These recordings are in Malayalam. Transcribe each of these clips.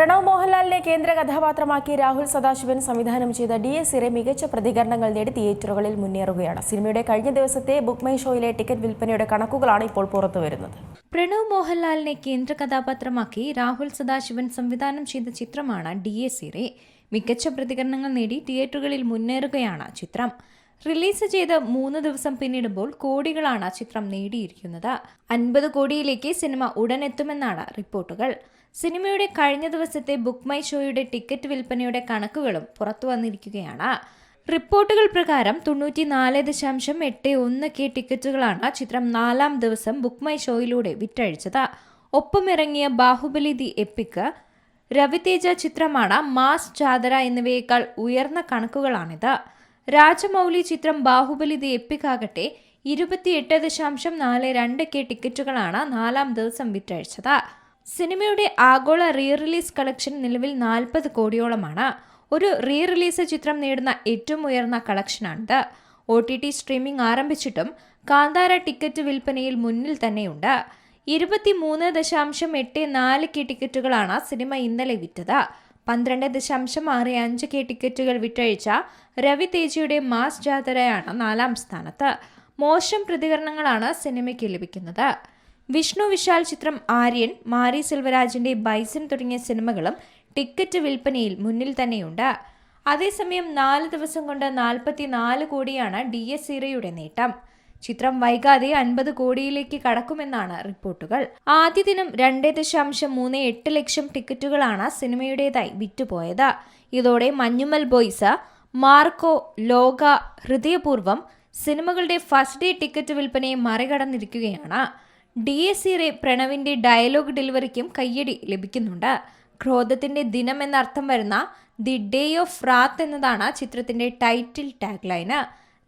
പ്രണവ് മോഹൻലാലിനെ കേന്ദ്ര കഥാപാത്രമാക്കി രാഹുൽ സദാശിവൻ സംവിധാനം ചെയ്ത ഡി എസ് ഇറെ മികച്ച പ്രതികരണങ്ങൾ നേടി തിയേറ്ററുകളിൽ മുന്നേറുകയാണ്. സിനിമയുടെ കഴിഞ്ഞ ദിവസത്തെ ബുക്ക് മൈ ഷോയിലെ ടിക്കറ്റ് വിൽപ്പനയുടെ കണക്കുകളാണ് ഇപ്പോൾ പുറത്തുവരുന്നത് പ്രണവ് മോഹൻലാലിനെ കേന്ദ്ര കഥാപാത്രമാക്കി രാഹുൽ സദാശിവൻ സംവിധാനം ചെയ്ത ചിത്രമാണ് ഡി എസ് സിറെ മികച്ച പ്രതികരണങ്ങൾ നേടി തിയേറ്ററുകളിൽ മുന്നേറുകയാണ് ചിത്രം. റിലീസ് ചെയ്ത് മൂന്ന് ദിവസം പിന്നിടുമ്പോൾ കോടികളാണ് ചിത്രം നേടിയിരിക്കുന്നത്. അൻപത് കോടിയിലേക്ക് സിനിമ ഉടൻ എത്തുമെന്നാണ് റിപ്പോർട്ടുകൾ. സിനിമയുടെ കഴിഞ്ഞ ദിവസത്തെ ബുക്ക് മൈ ഷോയുടെ ടിക്കറ്റ് വിൽപ്പനയുടെ കണക്കുകളും പുറത്തു വന്നിരിക്കുകയാണ്. റിപ്പോർട്ടുകൾ പ്രകാരം തൊണ്ണൂറ്റിനാല് ദശാംശം എട്ട് ഒന്ന് കെ ടിക്കറ്റുകളാണ് ചിത്രം നാലാം ദിവസം ബുക്ക് മൈ ഷോയിലൂടെ വിറ്റഴിച്ചത്. ഒപ്പമിറങ്ങിയ ബാഹുബലി ദി എപ്പിക്ക് രവിതേജ ചിത്രമാണ് മാസ് ചാതര എന്നിവയേക്കാൾ ഉയർന്ന കണക്കുകളാണിത്. രാജമൗലി ചിത്രം ബാഹുബലി ദി എപ്പിക്കാകട്ടെ ഇരുപത്തിയെട്ട് ദശാംശം നാല് രണ്ട് കെ ടിക്കറ്റുകളാണ് നാലാം ദിവസം വിറ്റഴിച്ചത്. സിനിമയുടെ ആഗോള റീ റിലീസ് കളക്ഷൻ നിലവിൽ നാൽപ്പത് കോടിയോളമാണ്. ഒരു റീ റിലീസ് ചിത്രം നേടുന്ന ഏറ്റവും ഉയർന്ന കളക്ഷനാണിത്. ഒ ടി ടി സ്ട്രീമിംഗ് ആരംഭിച്ചിട്ടും കാന്താര ടിക്കറ്റ് വിൽപ്പനയിൽ മുന്നിൽ തന്നെയുണ്ട്. ഇരുപത്തിമൂന്ന് ദശാംശം എട്ട് നാല് കെ ടിക്കറ്റുകളാണ് സിനിമ ഇന്നലെ വിറ്റത്. പന്ത്രണ്ട് ദശാംശം ആറ് അഞ്ച് കെ ടിക്കറ്റുകൾ വിറ്റഴിച്ച രവി തേജയുടെ മാസ് ജാഥരയാണ് നാലാം സ്ഥാനത്ത്. മോശം പ്രതികരണങ്ങളാണ് സിനിമയ്ക്ക് ലഭിക്കുന്നത്. വിഷ്ണു വിശാൽ ചിത്രം ആര്യൻ മാരി സെൽവരാജിന്റെ ബൈസൺ തുടങ്ങിയ സിനിമകളും ടിക്കറ്റ് വിൽപ്പനയിൽ മുന്നിൽ തന്നെയുണ്ട്. അതേസമയം നാല് ദിവസം കൊണ്ട് നാൽപ്പത്തി നാല് കോടിയാണ് ഡി എസ് സീറയുടെ നേട്ടം. ചിത്രം വൈകാതെ അൻപത് കോടിയിലേക്ക് കടക്കുമെന്നാണ് റിപ്പോർട്ടുകൾ. ആദ്യ ദിനം രണ്ട് ദശാംശം മൂന്ന് എട്ട് ലക്ഷം ടിക്കറ്റുകളാണ് സിനിമയുടേതായി വിറ്റുപോയത്. ഇതോടെ മഞ്ഞുമൽ ബോയ്സ് മാർക്കോ ലോക ഹൃദയപൂർവം സിനിമകളുടെ ഫസ്റ്റ് ഡേ ടിക്കറ്റ് വിൽപ്പനയെ മറികടന്നിരിക്കുകയാണ്. ഡി എസ് സിറെ പ്രണവിന്റെ ഡയലോഗ് ഡെലിവറിക്കും കയ്യടി ലഭിക്കുന്നുണ്ട്. ക്രോധത്തിന്റെ ദിനം എന്നർത്ഥം വരുന്ന ദി ഡേ ഓഫ് റാത്ത് എന്നതാണ് ചിത്രത്തിന്റെ title tag line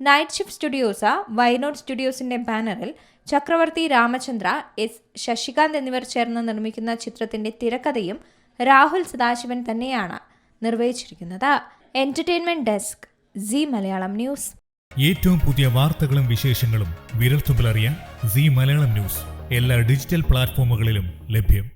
night shift studios Y Not സ്റ്റുഡിയോസിന്റെ ബാനറിൽ ചക്രവർത്തി രാമചന്ദ്ര എസ് ശശികാന്ത് എന്നിവർ ചേർന്ന് നിർമ്മിക്കുന്ന ചിത്രത്തിന്റെ തിരക്കഥയും രാഹുൽ സദാശിവൻ തന്നെയാണ് നിർവഹിച്ചിരിക്കുന്നത്. Entertainment desk Zee Malayalam news. ഏറ്റവും പുതിയ വാർത്തകളും വിശേഷങ്ങളും വിരൽത്തുമ്പിലറിയാൻ സി മലയാളം ന്യൂസ് എല്ലാ ഡിജിറ്റൽ പ്ലാറ്റ്ഫോമുകളിലും ലഭ്യം.